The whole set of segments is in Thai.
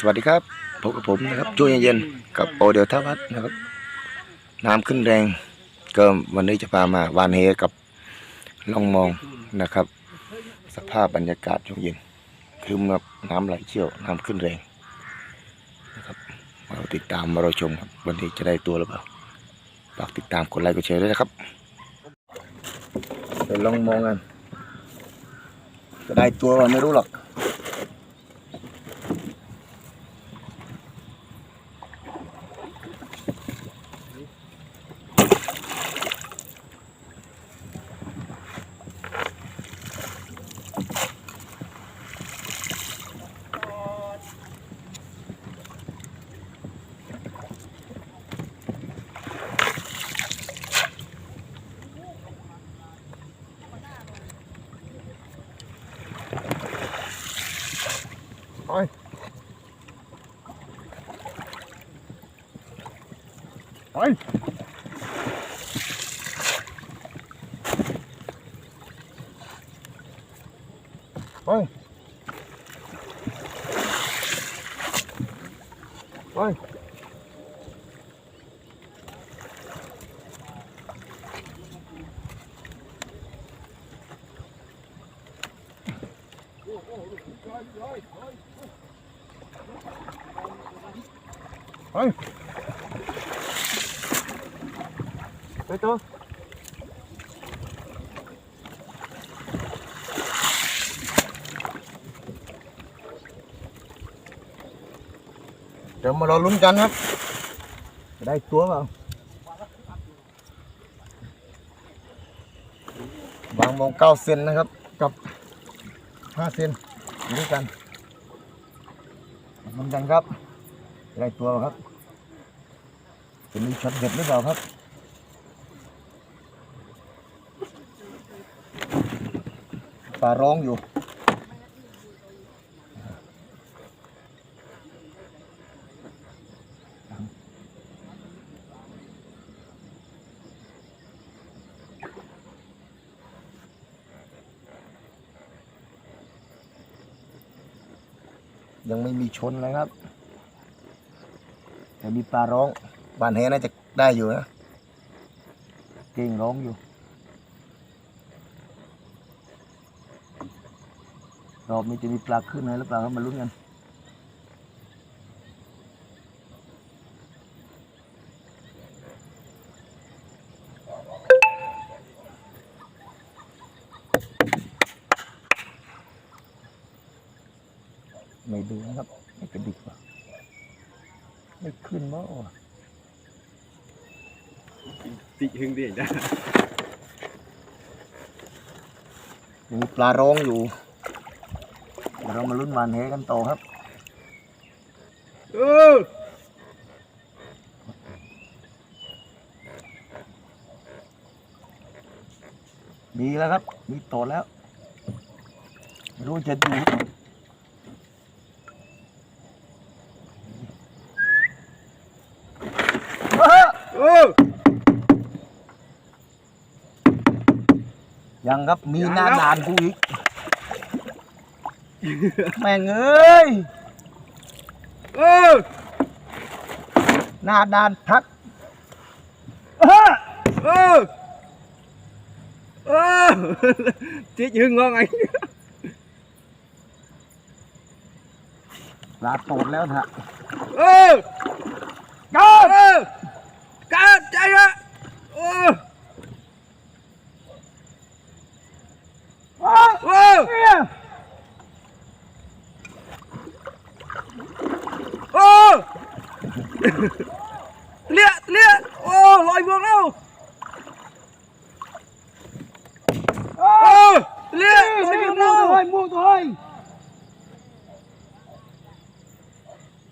สวัสดีครับพบกับผมนะครับช่วงเย็นๆกับโอเดียวท่าวัดนะครับ น้ำขึ้นแรงก็วันนี้จะพามาวานเฮกับลองมองนะครับ สภาพบรรยากาศช่วงเย็นคือมื่อน้ำไหลเชี่ยวน้ำขึ้นแรงนะครับมาเราติดตามมาเราชมครับวันนี้จะได้ตัวหรือเปล่าฝากติดตามกดไลค์กดแชร์ด้วยนะครับไปลองมองกันจะได้ตัวว่าไม่รู้หรอก ไป ไปไปไปไปไปต่อเดี๋ยวมารอลุ้นกันครับจะได้ตัวเปล่าบางมองเก้าเซนนะครับ กับห้าเซนดูกันลุ้นกันครับจะได้ตัวเปล่าครับ จะมีช็อตเด็ดหรือเปล่าครับ ปาร้องอยู่ยังไม่มีชนเลยครับ แต่มีปลาร้อง บานแหน่าจะได้อยู่นะ เก่งร้องอยู่ รอบนี้จะมีปลาขึ้นไหมหรือเปล่าครับมาลุ้นกันไม่ดูนะครับไม่กระดิกว่ะไม่ขึ้นมั้งวะติหึงดิจ้ะยังมีปลาร้องอยู่เดี๋ยวเรามาลุ้นหวานแหกันต่อครับเออมีแล้วครับ มีโตดแล้วไม่รู้จะดูเอ้อเออยังครับมีหน้าด่านกูอีก แม่งเอ้ยเออหน้าด่านทักเออเออเออติหึงงองไงลาโตดแล้วฮะเออก้าเออการใจละเออ เอ้ย เออ เนี่ย เออ เลี้ยเลี้ยโอ้ลอยบวกแล้วเอ้เอยอเลี้ยลอยบวกม่แล้ววงตัวม่วงตัว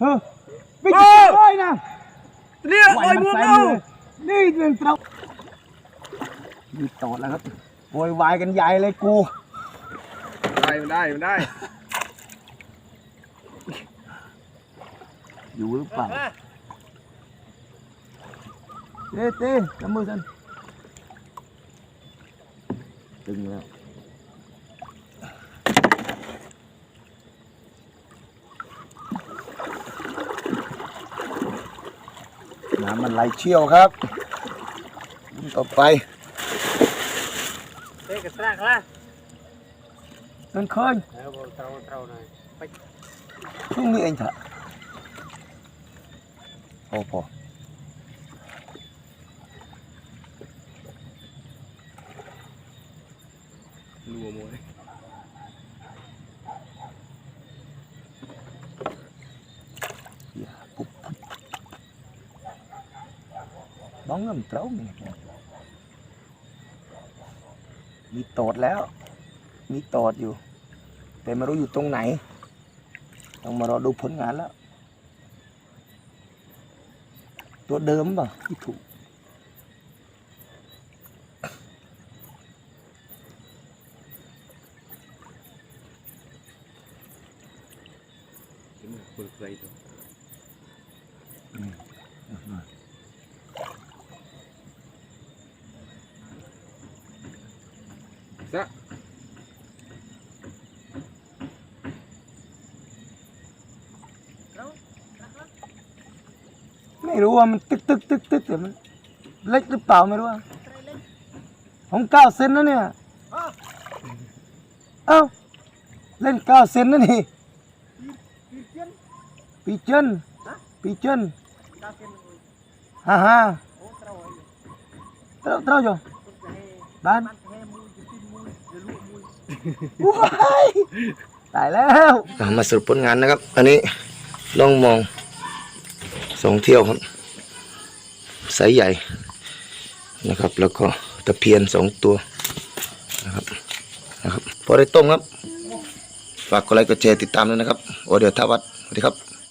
เฮ้ยไม่ใช่เลยนะเลี้ยลอยบวกแล้ว นี่เรื่องเรามีโตดแล้วครับโวยวายกันใหญ่เลยกู ได้มันได้มันได้อยู่หรือเปล่า เต้เต้น้ำมือสันตึงแล้วน้ำมันไหลเชี่ยวครับ ต่อไปเต้กระซากละนั่นคแล้วเตาเตาหน่อพรุ่งนี้เองเถอะพอพอ บ้องเงินเต้ามีมีโตดแล้ว มีโตดอยู่ แต่ไม่รู้อยู่ตรงไหน ต้องมารอดูผลงานแล้ว ตัวเดิมป่ะที่ถูกเปิดไฟตัว ซะไม่รู้ว่ามันตึกตึกตึกตึกแต่มันเล็กหรือเปล่าไม่รู้อะของเก้าเซนนะเนี่ย เอ้า เล่นเก้าเซนนะนี่ ปีเจนปีเจนฮ่าฮ่าเต้าเต้าอยู่บ้าน ว้ายตายแล้วมาสรุปผลงานนะครับ อันนี้ล่องมองสองเที่ยวครับไซส์ใหญ่นะครับ แล้วก็ตะเพียนสองตัวนะครับนะครับพอได้ต้มครับ ฝากกดไลค์กดแชร์ติดตามด้วยนะครับ โอเดียวทวัดสวัสดีครับ